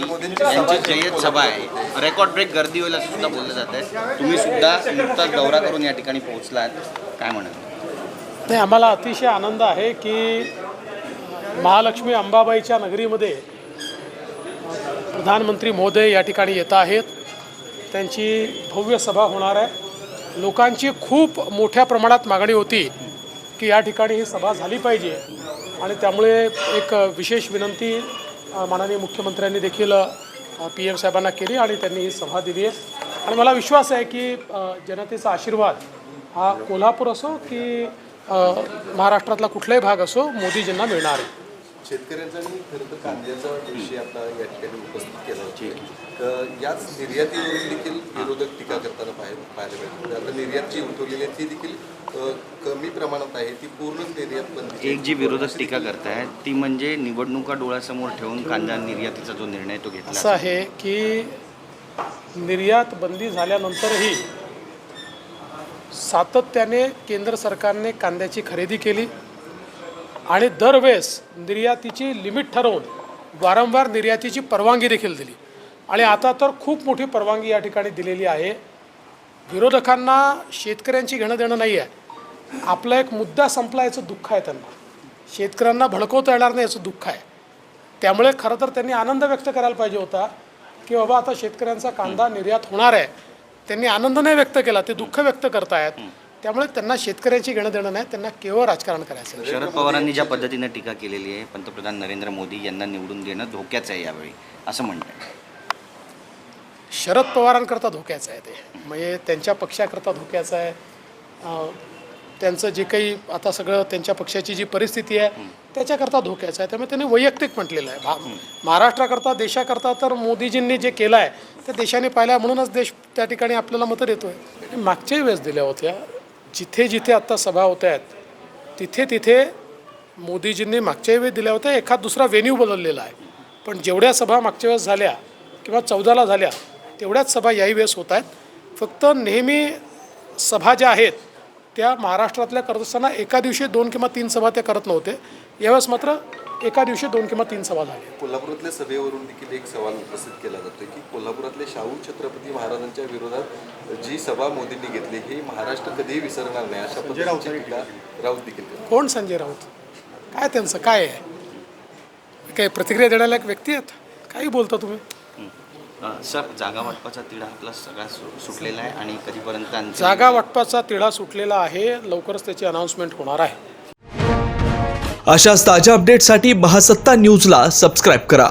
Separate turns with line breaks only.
मोदी यांची जय्यत सभा आहे. रेकॉर्ड ब्रेक गर्दी होईल असं सुद्धा बोललं जात आहे. तुम्ही सुद्धा नुकताच दौरा करून या ठिकाणी पोहोचलात. काय म्हणाल?
नाही आम्हाला अतिशय आनंद आहे की महालक्ष्मी अंबाबाईच्या नगरीमध्ये प्रधानमंत्री महोदय या ठिकाणी येत आहेत. त्यांची भव्य सभा होणार आहे. लोकांची खूप मोठ्या प्रमाणात मागणी होती की या ठिकाणी ही सभा झाली पाहिजे. आणि त्यामुळे एक विशेष विनंती माननीय मुख्यमंत्र्यांनी देखील पी एम साहेबांना केली आणि त्यांनी ही सभा दिली आहे. आणि मला विश्वास आहे की जनतेचा आशीर्वाद हा कोल्हापूर असो की महाराष्ट्रातला कुठलाही भाग असो मोदीजींना मिळणार आहे.
शेतकऱ्यांचा खरं तर कांद्याचा विषय आता या ठिकाणी उपस्थित केला याच निर्यातीवरून देखील विरोधक टीका करताना पाहायला पाहायला मिळते. आता निर्यात जी उठवलेली आहे ती देखील कमी प्रमाणात आहे. ती पूर्ण निर्यात बंदी
एक जी विरोधक टीका करतायत ती म्हणजे निवडणुका डोळ्यासमोर ठेवून कांदा निर्यातीचा जो निर्णय तो घेतला
असं आहे की निर्यात बंदी झाल्यानंतरही सातत्याने केंद्र सरकारने कांद्याची खरेदी केली आणि दरवेळेस निर्यातीची लिमिट ठरवून वारंवार निर्यातीची परवानगी देखील दिली. आणि आता तर खूप मोठी परवानगी या ठिकाणी दिलेली आहे. विरोधकांना शेतकऱ्यांची घेणं देणं नाही आहे. आपला एक मुद्दा संपला याचं दुःख आहे त्यांना. शेतकऱ्यांना भडकवता येणार नाही याचं दुःख आहे. त्यामुळे खरं तर त्यांनी आनंद व्यक्त करायला पाहिजे होता की बाबा आता शेतकऱ्यांचा कांदा निर्यात होणार आहे. त्यांनी आनंद नाही व्यक्त केला ते दुःख व्यक्त करतायत. त्यामुळे त्यांना शेतकऱ्यांची घेणं देणं नाही त्यांना केवळ राजकारण करायचं
शरद पवारांनी ज्या पद्धतीने टीका केलेली आहे पंतप्रधान नरेंद्र मोदी यांना निवडून देणं धोक्याचं आहे यावेळी असं म्हणतात
शरद पवारांकरता धोक्याचं आहे ते. म्हणजे त्यांच्या पक्षाकरता धोक्याचं आहे. त्यांचं जे काही आता सगळं त्यांच्या पक्षाची जी परिस्थिती आहे त्याच्याकरता धोक्याचं आहे. त्यामुळे त्यांनी वैयक्तिक म्हटलेलं आहे. भा महाराष्ट्राकरता देशाकरता तर मोदीजींनी जे केलं आहे ते देशाने पाहिलं आहे म्हणूनच देश त्या ठिकाणी आपल्याला मतं देतो आहे मागच्याही वेळेस दिल्या होत्या. जिथे जिथे आत्ता सभा होत आहेत तिथे तिथे मोदीजींनी मागच्याही वेळेस दिल्या होत्या. एखाद दुसरा वेन्यू बदललेला आहे. पण जेवढ्या सभा मागच्या वेळेस झाल्या किंवा चौदाला झाल्या तेवढ्याच सभा याही वेळेस होत आहेत. फक्त नेहमी सभा ज्या आहेत त्या महाराष्ट्रातल्या करत असताना एका दिवशी दोन किंवा तीन सभा त्या करत नव्हते. यावेळेस मात्र एका दिवशी दोन किंवा तीन सभा झाल्या.
कोल्हापुरातल्या सभेवरून देखील एक सवाल उपस्थित केला जातो की कोल्हापुरातले शाहू छत्रपती महाराजांच्या विरोधात जी सभा मोदींनी घेतली ही महाराष्ट्र कधीही विसरणार नाही अशा टीका राऊत देखील.
कोण संजय राऊत? काय त्यांचं? काय आहे? काय प्रतिक्रिया देण्याला एक व्यक्ती आहेत? काही बोलता तुम्ही?
सर जागा वाटपाचा तिढा आपला सगळा सु- सुटलेला आहे आणि कधीपर्यंत
जागा वाटपाचा तिढा सुटलेला आहे. लवकरच त्याची अनाऊन्समेंट होणार आहे.
अशाच ताज्या अपडेटसाठी महासत्ता न्यूजला सबस्क्राईब करा.